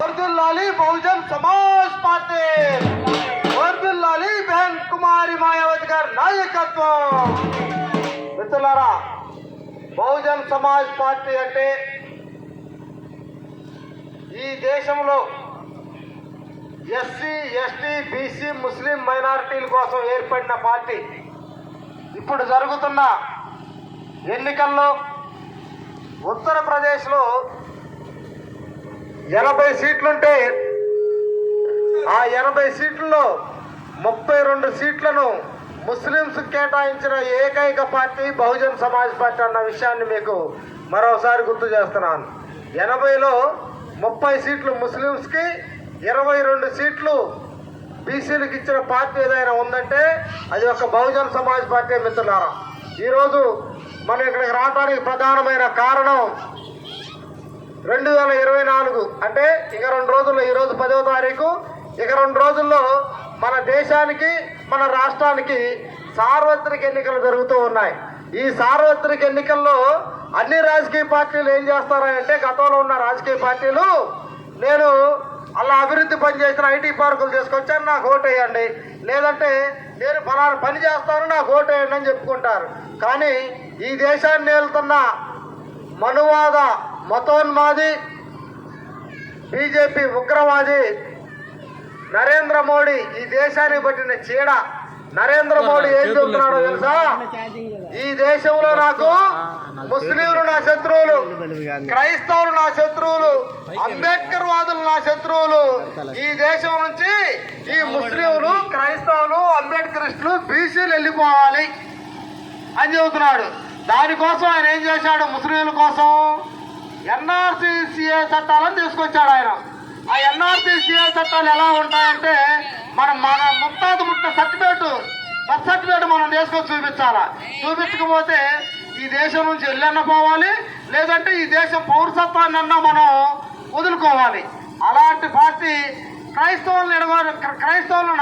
వర్దిల్లాలి బహుజన్ సమాజ్ పార్టీ వర్దిల్లాలి బెహన్ కుమారి మాయావతి గారి నాయకత్వం మిత్రులారా బహుజన్ సమాజ్ పార్టీ అంటే ఈ దేశంలో ఎస్సీ ఎస్టీ బీసీ ముస్లిం మైనారిటీల కోసం ఏర్పడిన పార్టీ. ఇప్పుడు జరుగుతున్న ఎన్నికల్లో ఉత్తరప్రదేశ్లో ఎనభై సీట్లుంటే ఆ ఎనభై సీట్లలో ముప్పై రెండు సీట్లను ముస్లింస్ కేటాయించిన ఏకైక పార్టీ బహుజన్ సమాజ్ పార్టీ అన్న విషయాన్ని మీకు మరోసారి గుర్తు చేస్తున్నాను. ఎనభైలో ముప్పై సీట్లు ముస్లింస్కి ఇరవై రెండు సీట్లు బీసీలకు ఇచ్చిన పార్టీ ఏదైనా ఉందంటే అది ఒక బహుజన్ సమాజ్ పార్టీ మిత్రులారా. ఈరోజు మనం ఇక్కడికి రావడానికి ప్రధానమైన కారణం రెండు వేల ఇరవై నాలుగు అంటే ఇక రెండు రోజుల్లో ఈరోజు పదవ తారీఖు ఇక రెండు రోజుల్లో మన దేశానికి మన రాష్ట్రానికి సార్వత్రిక ఎన్నికలు జరుగుతూ ఉన్నాయి. ఈ సార్వత్రిక ఎన్నికల్లో అన్ని రాజకీయ పార్టీలు ఏం చేస్తారంటే గతంలో ఉన్న రాజకీయ పార్టీలు నేను అలా అభివృద్ధి పని చేసిన ఐటీ పార్కులు తీసుకొచ్చాను నాకు ఓటు వేయండి. లేదంటే నేను ఫలానా పని చేస్తాను నాకు ఓటు వేయండి అని చెప్పుకుంటారు. కానీ ఈ దేశాన్ని వెళ్తున్న మనువాద మతోన్మాది బీజేపీ ఉగ్రవాది నరేంద్ర మోడీ ఈ దేశానికి పట్టిన చీడ. నరేంద్ర మోడీ ఏం చెబుతున్నాడో తెలుసా? ఈ దేశంలో నాకు ముస్లింలు నా శత్రువులు క్రైస్తవులు నా శత్రువులు అంబేద్కర్ వాదులు నా శత్రువులు. ఈ దేశం నుంచి ఈ ముస్లింలు క్రైస్తవులు అంబేద్కరిస్టులు బీసీలు వెళ్ళిపోవాలి అని చెబుతున్నాడు. దానికోసం ఆయన ఏం చేశాడు? ముస్లింల కోసం ఎన్ఆర్సీసీఏ చట్టాలను తీసుకొచ్చాడు ఆయన. ఆ ఎన్ఆర్సీసీఏ చట్టాలు ఎలా ఉంటాయంటే మనం మన ముత్తాత ముట్ట సర్టిఫికేట్ బర్త్ సర్టిఫికేట్ మనం తీసుకొని చూపించాలా? చూపించకపోతే ఈ దేశం నుంచి వెళ్ళన్న పోవాలి లేదంటే ఈ దేశం పౌరసత్వాన్ని అన్నా మనం వదులుకోవాలి. అలాంటి పార్టీ క్రైస్తవులను ఎడగ క్రైస్తవులను